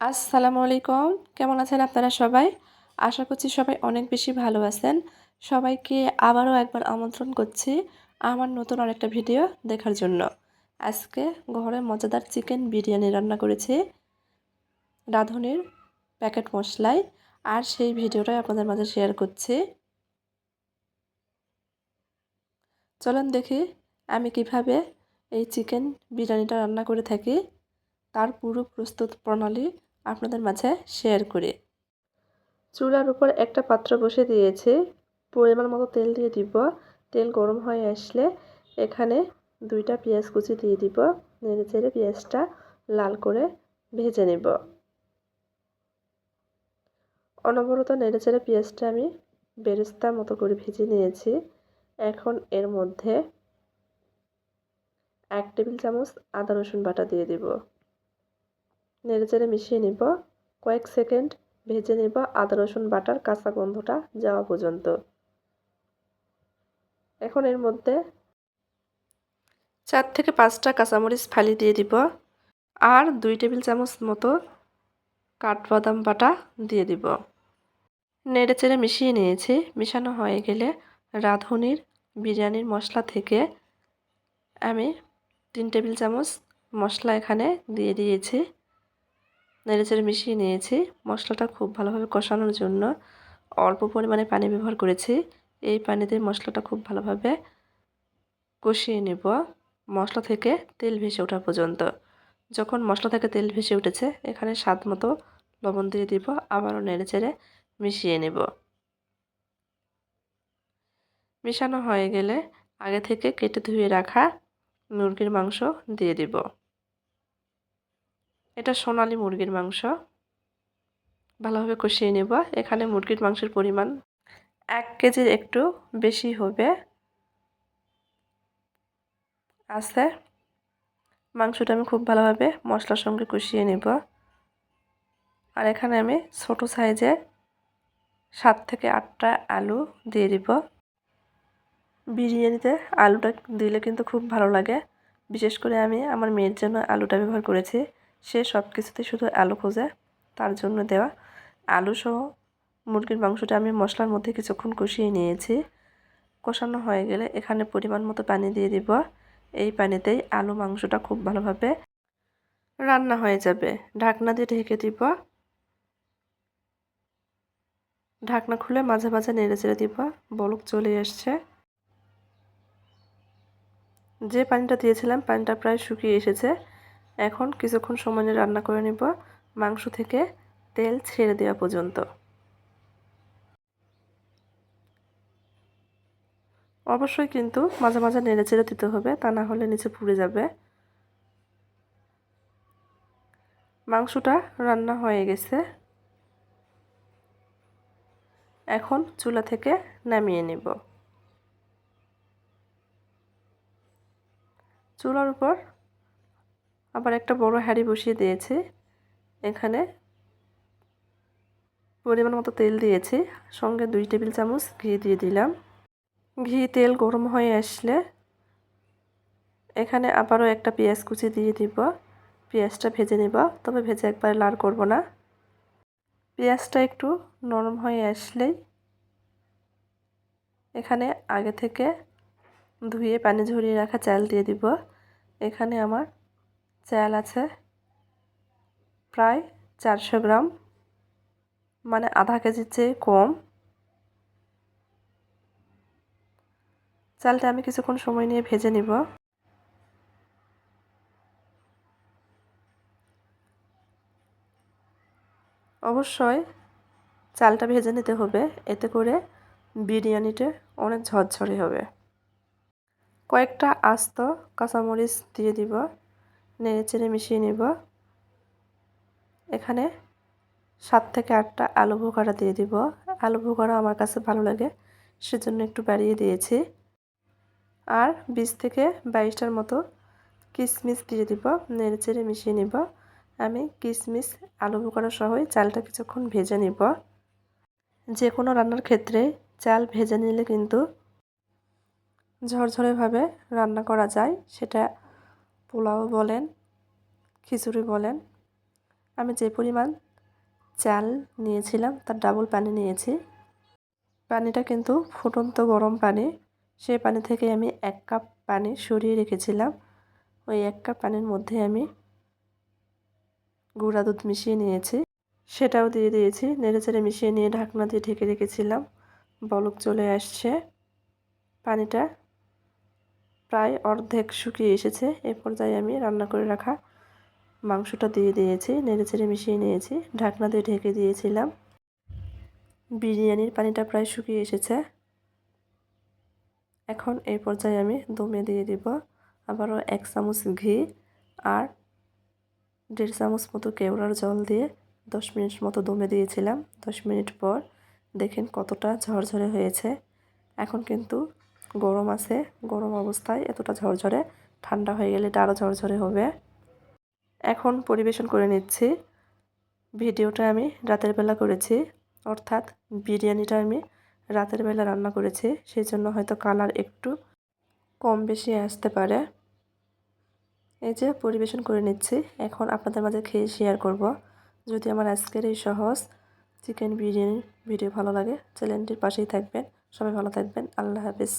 আসসালামু আলাইকুম কেমন আছেন আপনারা সবাই? আশা করছি সবাই অনেক বেশি ভালো আছেন। সবাইকে আবারও একবার আমন্ত্রণ করছি আমার নতুন আরেকটা ভিডিও দেখার জন্য। আজকে ঘরে মজাদার চিকেন বিরিয়ানি রান্না করেছি, রাঁধুনির প্যাকেট মশলায় আর সেই ভিডিওটাই আপনাদের মাঝে শেয়ার করছি। চলেন দেখি আমি কীভাবে এই চিকেন বিরিয়ানিটা রান্না করে থাকি। তার পুরো প্রস্তুত প্রণালী আপনাদের মাঝে শেয়ার করি। চুলার উপর একটা পাত্র বসে দিয়েছি। পরিমাণ মতো তেল দিয়ে দিব। তেল গরম হয়ে আসলে এখানে দুইটা পেঁয়াজ কুচি দিয়ে দিব। নেড়ে চেড়ে পেঁয়াজটা লাল করে ভেজে নেব। অনবরত নেড়ে চেড়ে পেঁয়াজটা আমি বেরেস্তার মতো করে ভেজে নিয়েছি। এখন এর মধ্যে এক টেবিল চামচ আদা রসুন বাটা দিয়ে দিব। নেড়েচেড়ে মিশিয়ে নিব। কয়েক সেকেন্ড ভেজে নিব আদা, রসুন, বাটার, কাঁচা গন্ধটা যাওয়া পর্যন্ত। এখন এর মধ্যে চার থেকে পাঁচটা কাঁচামরিচ ফালি দিয়ে দিব আর দুই টেবিল চামচ মতো কাঠবাদাম বাটা দিয়ে দিব। নেড়ে চেড়ে মিশিয়ে নিয়েছি। মিশানো হয়ে গেলে রাঁধুনির বিরিয়ানির মশলা থেকে আমি তিন টেবিল চামচ মশলা এখানে দিয়ে দিয়েছি। নেড়েচেড়ে মিশিয়ে নিয়েছি। মশলাটা খুব ভালোভাবে কষানোর জন্য অল্প পরিমাণে পানি ব্যবহার করেছি। এই পানিতে মশলাটা খুব ভালোভাবে কষিয়ে নেব মশলা থেকে তেল ভেসে ওঠা পর্যন্ত। যখন মশলা থেকে তেল ভেসে উঠেছে, এখানে স্বাদ মতো লবণ দিয়ে দিব, আবারও নেড়েচেড়ে মিশিয়ে নেব। মিশানো হয়ে গেলে আগে থেকে কেটে ধুয়ে রাখা মুরগির মাংস দিয়ে দিব। এটা সোনালি মুরগির মাংস। ভালোভাবে কষিয়ে নেব। এখানে মুরগির মাংসের পরিমাণ এক কেজির একটু বেশি হবে। আছে। মাংসটা আমি খুব ভালোভাবে মশলার সঙ্গে কষিয়ে নেব। আর এখানে আমি ছোট সাইজে সাত থেকে আটটা আলু দিয়ে দিব। বিরিয়ানিতে আলুটা দিলে কিন্তু খুব ভালো লাগে। বিশেষ করে আমি আমার মেয়ের জন্য আলুটা ব্যবহার করেছি। সে সব কিছুতে শুধু আলু খোঁজে, তার জন্য দেওয়া আলু সহ মুরগির মাংসটা আমি মশলার মধ্যে কিছুক্ষণ কষিয়ে নিয়েছি। কষানো হয়ে গেলে এখানে পরিমাণ মতো পানি দিয়ে দিব। এই পানিতেই আলু মাংসটা খুব ভালোভাবে রান্না হয়ে যাবে। ঢাকনা দিয়ে ঢেকে দিব। ঢাকনা খুলে মাঝে মাঝে নেড়ে চেড়ে দিব। বলক চলে আসছে। যে পানিটা দিয়েছিলাম, পানিটা প্রায় শুকিয়ে এসেছে। এখন কিছুক্ষণ সময় নিয়ে রান্না করে নিব, মাংস থেকে তেল ছেড়ে দেওয়া পর্যন্ত। অবশ্যই কিন্তু মাঝে মাঝে নেড়ে চেড়ে দিতে হবে, তা না হলে নিচে পুড়ে যাবে। মাংসটা রান্না হয়ে গেছে। এখন চুলা থেকে নামিয়ে নেব। চুলার উপর আবার একটা বড় হাঁড়ি বসিয়ে দিয়েছি। এখানে পরিমাণ মতো তেল দিয়েছি। সঙ্গে দুই টেবিল চামচ ঘি দিয়ে দিলাম। ঘি তেল গরম হয়ে আসলে এখানে আবারও একটা পেঁয়াজ কুচি দিয়ে দিব। পেঁয়াজটা ভেজে নিব, তবে ভেজে একবার লাল করব না। পেঁয়াজটা একটু নরম হয়ে আসলেই এখানে আগে থেকে ধুয়ে পানি ঝরিয়ে রাখা চাল দিয়ে দিব। এখানে আমার চাল আছে, প্রায় চারশো গ্রাম মানে আধা কেজির চেয়ে কম। চালটা আমি কিছুক্ষণ সময় নিয়ে ভেজে নিব। অবশ্যই চালটা ভেজে নিতে হবে, এতে করে বিরিয়ানিটা অনেক ঝরঝরে হবে। কয়েকটা আস্ত কাঁচামরিচ দিয়ে দিব। নেড়ে চেড়ে মিশিয়ে নেব। এখানে সাত থেকে আটটা আলু বোখারা দিয়ে দিব। আলু বোখারা আমার কাছে ভালো লাগে, সেজন্য একটু বাড়িয়ে দিয়েছি। আর বিশ থেকে বাইশটার মতো কিশমিশ দিয়ে দিব, নেড়ে চেড়ে মিশিয়ে নিব। আমি কিশমিশ আলু বোখারা সহই চালটা কিছুক্ষণ ভেজে নিব। যে কোনো রান্নার ক্ষেত্রে চাল ভেজে নিলে কিন্তু ঝরঝরেভাবে রান্না করা যায়, সেটা পোলাও বলেন, খিচুড়ি বলেন, আমি যে পরিমাণ চাল নিয়েছিলাম তার ডাবল পানি নিয়েছি। পানিটা কিন্তু ফুটন্ত গরম পানি সেই পানি থেকে আমি এক কাপ পানি সরিয়ে রেখেছিলাম। ওই এক কাপ পানির মধ্যে আমি গুঁড়া দুধ মিশিয়ে নিয়েছি। সেটাও দিয়ে দিয়েছি নেড়ে চেড়ে মিশিয়ে নিয়ে ঢাকনা দিয়ে ঢেকে রেখেছিলাম। বলক চলে আসছে, পানিটা প্রায় অর্ধেক শুকিয়ে এসেছে। এ পর্যায়ে আমি রান্না করে রাখা মাংসটা দিয়ে দিয়েছি, নেড়ে চেড়ে মিশিয়ে নিয়েছি, ঢাকনা দিয়ে ঢেকে দিয়েছিলাম। বিরিয়ানির পানিটা প্রায় শুকিয়ে এসেছে। এখন এই পর্যায়ে আমি দমে দিয়ে দিব আবারও এক চামচ ঘি আর দেড় চামচ মতো কেওড়ার জল দিয়ে দশ মিনিট মতো দমে দিয়েছিলাম। দশ মিনিট পর দেখেন কতটা ঝরঝরে হয়েছে। এখন কিন্তু গরম আছে, গরম অবস্থায় এতটা ঝরঝরে, ঠান্ডা হয়ে গেলে এটা আরও ঝরঝরে হবে। এখন পরিবেশন করে নিচ্ছি। ভিডিওটা আমি রাতের বেলা করেছি, অর্থাৎ বিরিয়ানিটা আমি রাতের বেলা রান্না করেছি, সেই জন্য হয়তো কালার একটু কম বেশি আসতে পারে। এই যে পরিবেশন করে নিচ্ছি, এখন আপনাদের মাঝে খেয়ে শেয়ার করব। যদি আমার আজকের এই সহজ চিকেন বিরিয়ানি ভিডিও ভালো লাগে, চ্যানেলটির পাশেই থাকবেন। সবাই ভালো থাকবেন, আল্লাহ হাফিজ।